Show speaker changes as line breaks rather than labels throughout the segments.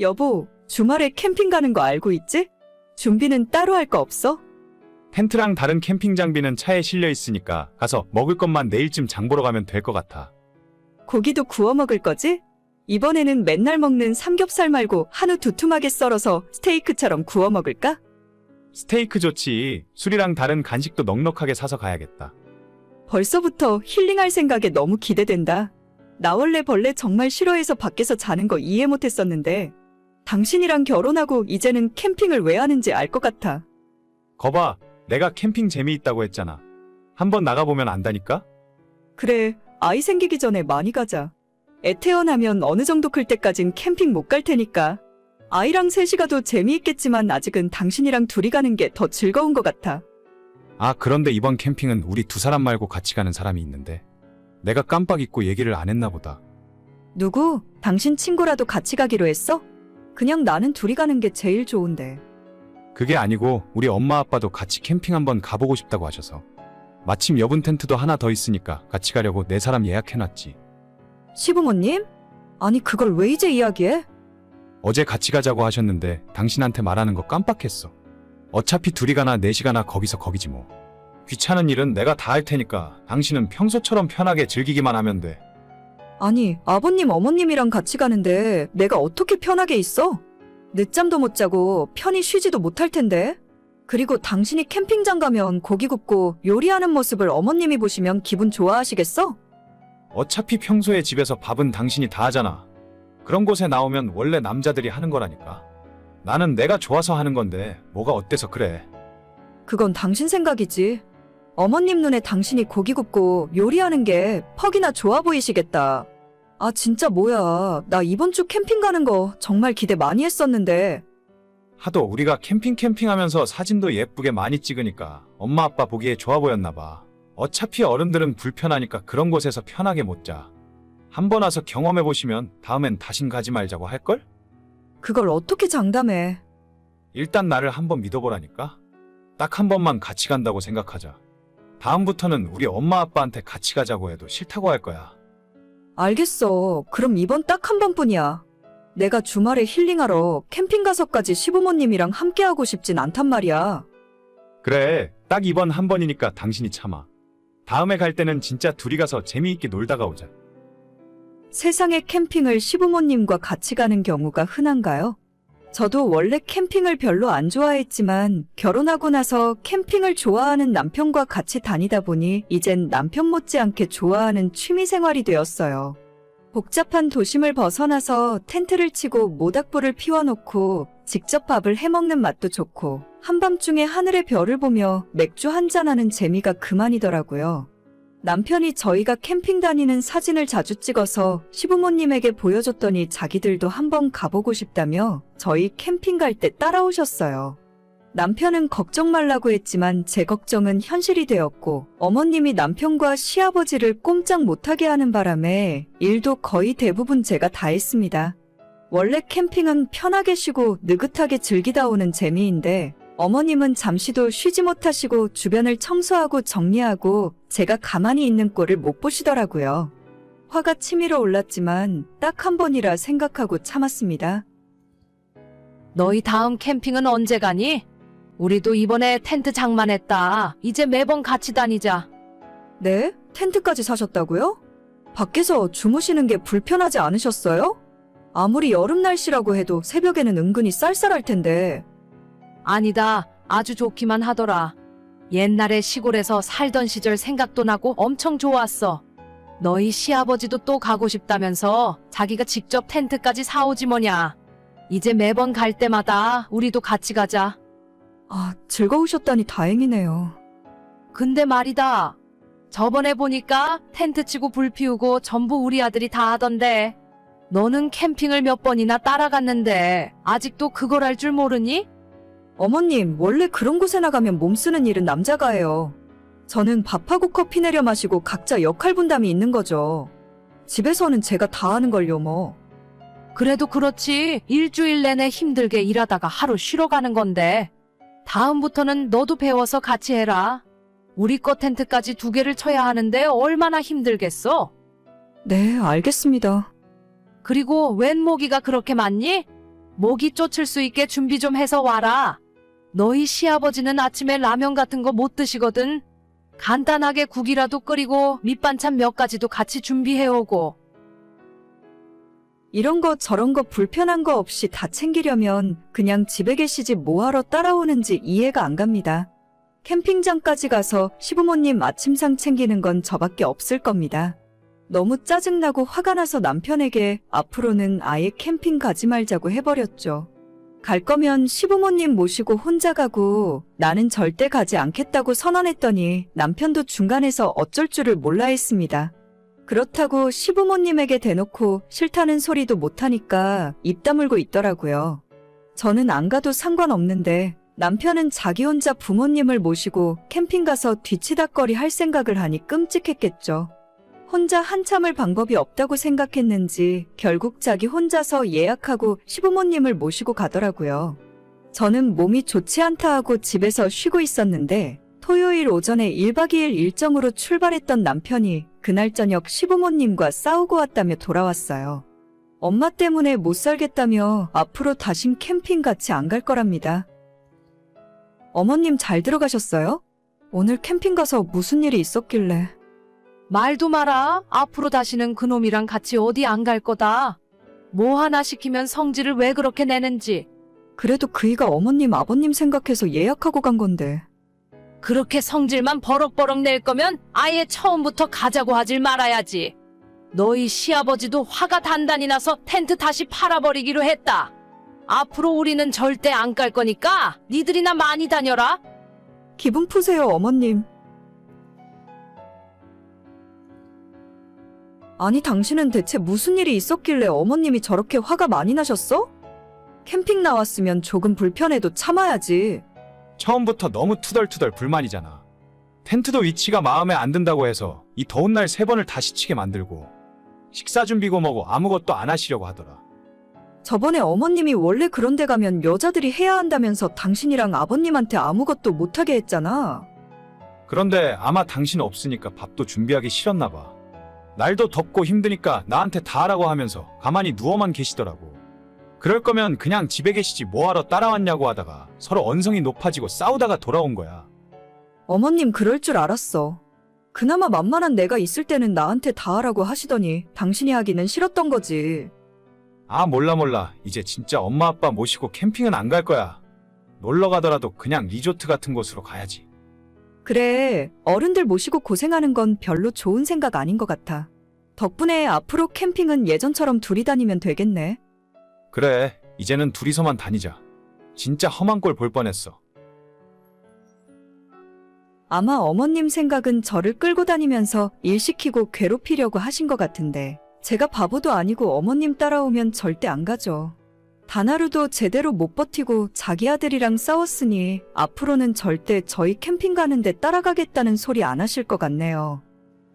여보, 주말에 캠핑 가는 거 알고 있지? 준비는 따로 할 거 없어?
텐트랑 다른 캠핑 장비는 차에 실려 있으니까 가서 먹을 것만 내일쯤 장 보러 가면 될 것 같아.
고기도 구워 먹을 거지? 이번에는 맨날 먹는 삼겹살 말고 한우 두툼하게 썰어서 스테이크처럼 구워 먹을까?
스테이크 좋지. 술이랑 다른 간식도 넉넉하게 사서 가야겠다.
벌써부터 힐링할 생각에 너무 기대된다. 나 원래 벌레 정말 싫어해서 밖에서 자는 거 이해 못 했었는데, 당신이랑 결혼하고 이제는 캠핑을 왜 하는지 알 것 같아.
거봐, 내가 캠핑 재미있다고 했잖아. 한번 나가보면 안다니까?
그래, 아이 생기기 전에 많이 가자. 애 태어나면 어느 정도 클 때까진 캠핑 못 갈 테니까. 아이랑 셋이 가도 재미있겠지만 아직은 당신이랑 둘이 가는 게 더 즐거운 것 같아.
아, 그런데 이번 캠핑은 우리 두 사람 말고 같이 가는 사람이 있는데. 내가 깜빡 잊고 얘기를 안 했나 보다.
누구? 당신 친구라도 같이 가기로 했어? 그냥 나는 둘이 가는 게 제일 좋은데.
그게 아니고 우리 엄마 아빠도 같이 캠핑 한번 가보고 싶다고 하셔서. 마침 여분 텐트도 하나 더 있으니까 같이 가려고 네 사람 예약해놨지.
시부모님? 아니, 그걸 왜 이제 이야기해?
어제 같이 가자고 하셨는데 당신한테 말하는 거 깜빡했어. 어차피 둘이 가나 넷이 가나 거기서 거기지 뭐. 귀찮은 일은 내가 다 할 테니까 당신은 평소처럼 편하게 즐기기만 하면 돼.
아니, 아버님, 어머님이랑 같이 가는데 내가 어떻게 편하게 있어? 늦잠도 못 자고 편히 쉬지도 못할 텐데. 그리고 당신이 캠핑장 가면 고기 굽고 요리하는 모습을 어머님이 보시면 기분 좋아하시겠어?
어차피 평소에 집에서 밥은 당신이 다 하잖아. 그런 곳에 나오면 원래 남자들이 하는 거라니까. 나는 내가 좋아서 하는 건데 뭐가 어때서 그래.
그건 당신 생각이지. 어머님 눈에 당신이 고기 굽고 요리하는 게 퍽이나 좋아 보이시겠다. 아, 진짜 뭐야. 나 이번 주 캠핑 가는 거 정말 기대 많이 했었는데.
하도 우리가 캠핑 캠핑 하면서 사진도 예쁘게 많이 찍으니까 엄마 아빠 보기에 좋아 보였나 봐. 어차피 어른들은 불편하니까 그런 곳에서 편하게 못 자. 한번 와서 경험해 보시면 다음엔 다신 가지 말자고 할걸?
그걸 어떻게 장담해.
일단 나를 한번 믿어보라니까. 딱 한 번만 같이 간다고 생각하자. 다음부터는 우리 엄마 아빠한테 같이 가자고 해도 싫다고 할 거야.
알겠어. 그럼 이번 딱 한 번뿐이야. 내가 주말에 힐링하러 캠핑 가서까지 시부모님이랑 함께하고 싶진 않단 말이야.
그래, 딱 이번 한 번이니까 당신이 참아. 다음에 갈 때는 진짜 둘이 가서 재미있게 놀다가 오자.
세상에 캠핑을 시부모님과 같이 가는 경우가 흔한가요? 저도 원래 캠핑을 별로 안 좋아했지만 결혼하고 나서 캠핑을 좋아하는 남편과 같이 다니다 보니 이젠 남편 못지않게 좋아하는 취미 생활이 되었어요. 복잡한 도심을 벗어나서 텐트를 치고 모닥불을 피워놓고 직접 밥을 해먹는 맛도 좋고 한밤중에 하늘의 별을 보며 맥주 한잔하는 재미가 그만이더라고요. 남편이 저희가 캠핑 다니는 사진을 자주 찍어서 시부모님에게 보여줬더니 자기들도 한번 가보고 싶다며 저희 캠핑 갈 때 따라오셨어요. 남편은 걱정 말라고 했지만 제 걱정은 현실이 되었고 어머님이 남편과 시아버지를 꼼짝 못하게 하는 바람에 일도 거의 대부분 제가 다 했습니다. 원래 캠핑은 편하게 쉬고 느긋하게 즐기다 오는 재미인데 어머님은 잠시도 쉬지 못하시고 주변을 청소하고 정리하고 제가 가만히 있는 꼴을 못 보시더라고요. 화가 치밀어 올랐지만 딱 한 번이라 생각하고 참았습니다.
너희 다음 캠핑은 언제 가니? 우리도 이번에 텐트 장만했다. 이제 매번 같이 다니자.
네? 텐트까지 사셨다고요? 밖에서 주무시는 게 불편하지 않으셨어요? 아무리 여름 날씨라고 해도 새벽에는 은근히 쌀쌀할 텐데.
아니다. 아주 좋기만 하더라. 옛날에 시골에서 살던 시절 생각도 나고 엄청 좋았어. 너희 시아버지도 또 가고 싶다면서 자기가 직접 텐트까지 사오지 뭐냐. 이제 매번 갈 때마다 우리도 같이 가자.
아, 즐거우셨다니 다행이네요.
근데 말이다. 저번에 보니까 텐트 치고 불 피우고 전부 우리 아들이 다 하던데. 너는 캠핑을 몇 번이나 따라갔는데 아직도 그걸 할 줄 모르니?
어머님, 원래 그런 곳에 나가면 몸 쓰는 일은 남자가 해요. 저는 밥하고 커피 내려 마시고 각자 역할 분담이 있는 거죠. 집에서는 제가 다 하는 걸요, 뭐.
그래도 그렇지. 일주일 내내 힘들게 일하다가 하루 쉬러 가는 건데. 다음부터는 너도 배워서 같이 해라. 우리 거 텐트까지 두 개를 쳐야 하는데 얼마나 힘들겠어?
네, 알겠습니다.
그리고 웬 모기가 그렇게 많니? 모기 쫓을 수 있게 준비 좀 해서 와라. 너희 시아버지는 아침에 라면 같은 거 못 드시거든. 간단하게 국이라도 끓이고 밑반찬 몇 가지도 같이 준비해 오고.
이런 거 저런 거 불편한 거 없이 다 챙기려면 그냥 집에 계시지 뭐하러 따라오는지 이해가 안 갑니다. 캠핑장까지 가서 시부모님 아침상 챙기는 건 저밖에 없을 겁니다. 너무 짜증나고 화가 나서 남편에게 앞으로는 아예 캠핑 가지 말자고 해버렸죠. 갈 거면 시부모님 모시고 혼자 가고 나는 절대 가지 않겠다고 선언했더니 남편도 중간에서 어쩔 줄을 몰라 했습니다. 그렇다고 시부모님에게 대놓고 싫다는 소리도 못하니까 입 다물고 있더라고요. 저는 안 가도 상관없는데 남편은 자기 혼자 부모님을 모시고 캠핑 가서 뒤치다거리 할 생각을 하니 끔찍했겠죠. 혼자 한참을 방법이 없다고 생각했는지 결국 자기 혼자서 예약하고 시부모님을 모시고 가더라고요. 저는 몸이 좋지 않다 하고 집에서 쉬고 있었는데 토요일 오전에 1박 2일 일정으로 출발했던 남편이 그날 저녁 시부모님과 싸우고 왔다며 돌아왔어요. 엄마 때문에 못 살겠다며 앞으로 다신 캠핑 같이 안 갈 거랍니다. 어머님 잘 들어가셨어요? 오늘 캠핑 가서 무슨 일이 있었길래.
말도 마라. 앞으로 다시는 그놈이랑 같이 어디 안 갈 거다. 뭐 하나 시키면 성질을 왜 그렇게 내는지.
그래도 그이가 어머님 아버님 생각해서 예약하고 간 건데.
그렇게 성질만 버럭버럭 낼 거면 아예 처음부터 가자고 하질 말아야지. 너희 시아버지도 화가 단단히 나서 텐트 다시 팔아버리기로 했다. 앞으로 우리는 절대 안갈 거니까 니들이나 많이 다녀라.
기분 푸세요, 어머님. 아니, 당신은 대체 무슨 일이 있었길래 어머님이 저렇게 화가 많이 나셨어? 캠핑 나왔으면 조금 불편해도 참아야지.
처음부터 너무 투덜투덜 불만이잖아. 텐트도 위치가 마음에 안 든다고 해서 이 더운 날 세 번을 다시 치게 만들고 식사 준비고 뭐고 아무것도 안 하시려고 하더라.
저번에 어머님이 원래 그런 데 가면 여자들이 해야 한다면서 당신이랑 아버님한테 아무것도 못하게 했잖아.
그런데 아마 당신 없으니까 밥도 준비하기 싫었나 봐. 날도 덥고 힘드니까 나한테 다 하라고 하면서 가만히 누워만 계시더라고. 그럴 거면 그냥 집에 계시지 뭐하러 따라왔냐고 하다가 서로 언성이 높아지고 싸우다가 돌아온 거야.
어머님 그럴 줄 알았어. 그나마 만만한 내가 있을 때는 나한테 다 하라고 하시더니 당신이 하기는 싫었던 거지.
아 몰라 몰라 이제 진짜 엄마 아빠 모시고 캠핑은 안 갈 거야. 놀러 가더라도 그냥 리조트 같은 곳으로 가야지.
그래, 어른들 모시고 고생하는 건 별로 좋은 생각 아닌 것 같아. 덕분에 앞으로 캠핑은 예전처럼 둘이 다니면 되겠네.
그래 이제는 둘이서만 다니자. 진짜 험한 꼴 볼 뻔했어.
아마 어머님 생각은 저를 끌고 다니면서 일 시키고 괴롭히려고 하신 것 같은데, 제가 바보도 아니고 어머님 따라오면 절대 안 가죠. 단 하루도 제대로 못 버티고 자기 아들이랑 싸웠으니 앞으로는 절대 저희 캠핑 가는데 따라가겠다는 소리 안 하실 것 같네요.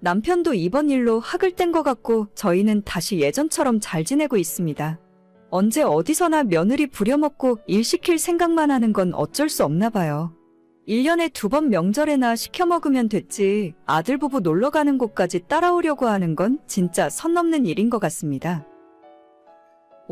남편도 이번 일로 학을 뗀 것 같고 저희는 다시 예전처럼 잘 지내고 있습니다. 언제 어디서나 며느리 부려먹고 일 시킬 생각만 하는 건 어쩔 수 없나 봐요. 1년에 두 번 명절에나 시켜 먹으면 됐지 아들 부부 놀러 가는 곳까지 따라오려고 하는 건 진짜 선 넘는 일인 것 같습니다.